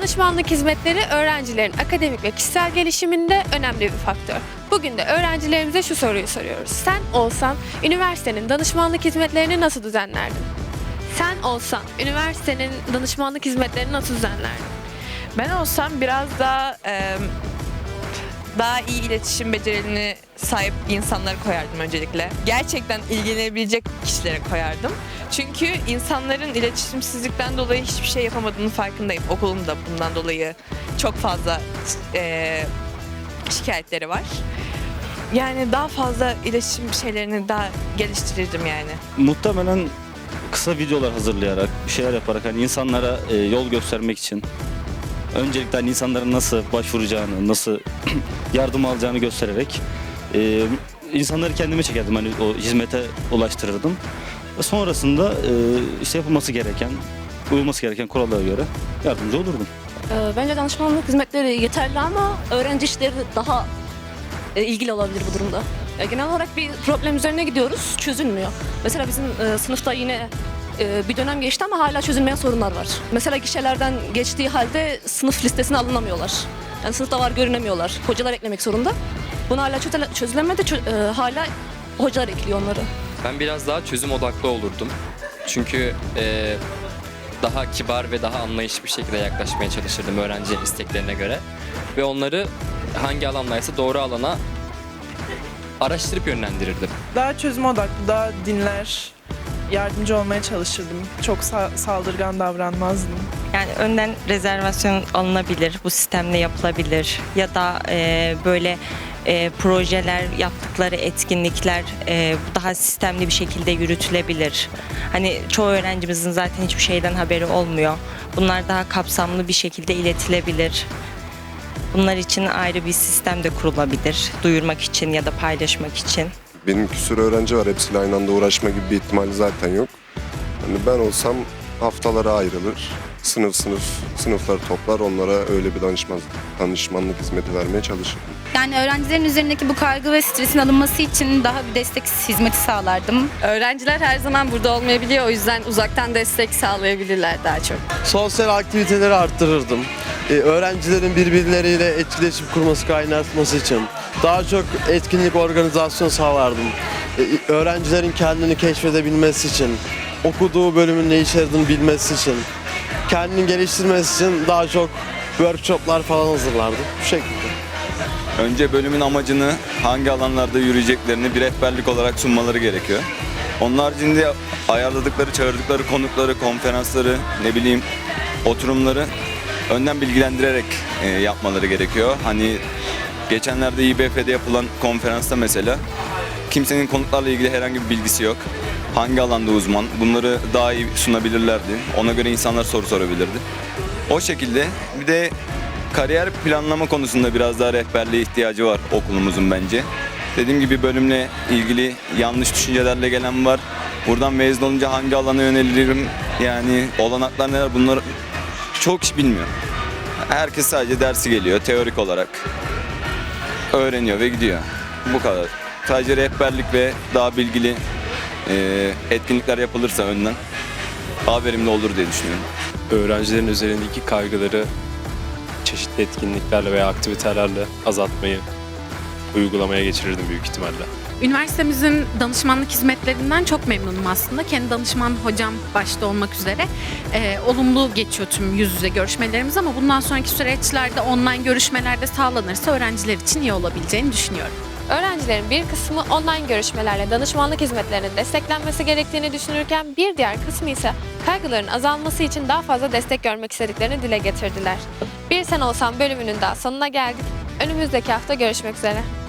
Danışmanlık hizmetleri öğrencilerin akademik ve kişisel gelişiminde önemli bir faktör. Bugün de öğrencilerimize şu soruyu soruyoruz. Sen olsan üniversitenin danışmanlık hizmetlerini nasıl düzenlerdin? Sen olsan üniversitenin danışmanlık hizmetlerini nasıl düzenlerdin? Ben olsam biraz daha e, daha iyi iletişim becerilerine sahip insanları koyardım öncelikle. Gerçekten ilgilenebilecek kişilere koyardım. Çünkü insanların iletişimsizlikten dolayı hiçbir şey yapamadığını farkındayım. Okulun da bundan dolayı çok fazla e, şikayetleri var. Yani daha fazla iletişim şeylerini daha geliştirirdim yani. Muhtemelen kısa videolar hazırlayarak, bir şeyler yaparak hani insanlara e, yol göstermek için öncelikle hani insanların nasıl başvuracağını, nasıl yardım alacağını göstererek e, insanları kendime çekerdim hani o hizmete ulaştırırdım. Sonrasında e, işte yapılması gereken, uyulması gereken kurallara göre yardımcı olurdum. Ee, Bence danışmanlık hizmetleri yeterli ama öğrenci işleri daha e, ilgili olabilir bu durumda. Genel olarak bir problem üzerine gidiyoruz, çözülmüyor. Mesela bizim e, sınıfta yine e, bir dönem geçti ama hala çözülmeyen sorunlar var. Mesela gişelerden geçtiği halde sınıf listesine alınamıyorlar. Yani sınıfta var görünemiyorlar. Hocalar eklemek zorunda. Bunu hala çözüle- çözülemedi. Çö- e, hala hocalar ekliyor onları. Ben biraz daha çözüm odaklı olurdum. Çünkü eee, daha kibar ve daha anlayışlı bir şekilde yaklaşmaya çalışırdım öğrencilerin isteklerine göre. Ve onları hangi alandaysa doğru alana araştırıp yönlendirirdim. Daha çözüm odaklı, daha dinler, yardımcı olmaya çalışırdım. Çok sa- saldırgan davranmazdım. Yani önden rezervasyon alınabilir, bu sistemle yapılabilir ya da e, böyle e, projeler, yaptıkları etkinlikler e, daha sistemli bir şekilde yürütülebilir. Hani çoğu öğrencimizin zaten hiçbir şeyden haberi olmuyor. Bunlar daha kapsamlı bir şekilde iletilebilir. Bunlar için ayrı bir sistem de kurulabilir, duyurmak için ya da paylaşmak için. Benim küsur öğrenci var. Hepsiyle aynı anda uğraşma gibi bir ihtimali zaten yok. Hani ben olsam haftalara ayrılır. Sınıf sınıf sınıfları toplar onlara öyle bir danışman, danışmanlık hizmeti vermeye çalışırım. Yani öğrencilerin üzerindeki bu kaygı ve stresin alınması için daha bir destek hizmeti sağlardım. Öğrenciler her zaman burada olmayabiliyor. O yüzden uzaktan destek sağlayabilirler daha çok. Sosyal aktiviteleri arttırırdım. Ee, öğrencilerin birbirleriyle etkileşim kurması, kaynaşması için daha çok etkinlik organizasyon sağlardım. Ee, öğrencilerin kendini keşfedebilmesi için, okuduğu bölümün ne içerdiğini bilmesi için, kendini geliştirmesi için daha çok workshoplar falan hazırlardım. Bu şekilde. Önce bölümün amacını, hangi alanlarda yürüyeceklerini bir rehberlik olarak sunmaları gerekiyor. Onun haricinde ayarladıkları, çağırdıkları konukları, konferansları, ne bileyim oturumları önden bilgilendirerek e, yapmaları gerekiyor. Hani geçenlerde İBF'de yapılan konferansta mesela kimsenin konuklarla ilgili herhangi bir bilgisi yok. Hangi alanda uzman, bunları daha iyi sunabilirlerdi. Ona göre insanlar soru sorabilirdi. O şekilde bir de kariyer planlama konusunda biraz daha rehberliğe ihtiyacı var okulumuzun bence. Dediğim gibi bölümle ilgili yanlış düşüncelerle gelen var. Buradan mezun olunca hangi alana yönelirim yani olanaklar neler bunları çok kişi bilmiyor. Herkes sadece dersi geliyor teorik olarak. Öğreniyor ve gidiyor. Bu kadar. Sadece rehberlik ve daha bilgili eee, etkinlikler yapılırsa önden daha verimli olur diye düşünüyorum. öğrencilerin üzerindeki kaygıları çeşitli etkinliklerle veya aktivitelerle azaltmayı uygulamaya geçirirdim büyük ihtimalle. Üniversitemizin danışmanlık hizmetlerinden çok memnunum aslında. Kendi danışman hocam başta olmak üzere e, olumlu geçiyor tüm yüz yüze görüşmelerimiz ama bundan sonraki süreçlerde online görüşmelerde sağlanırsa öğrenciler için iyi olabileceğini düşünüyorum. Öğrencilerin bir kısmı online görüşmelerle danışmanlık hizmetlerinin desteklenmesi gerektiğini düşünürken bir diğer kısmı ise kaygıların azalması için daha fazla destek görmek istediklerini dile getirdiler. Bir Sen Olsan bölümünün daha sonuna geldik. Önümüzdeki hafta görüşmek üzere.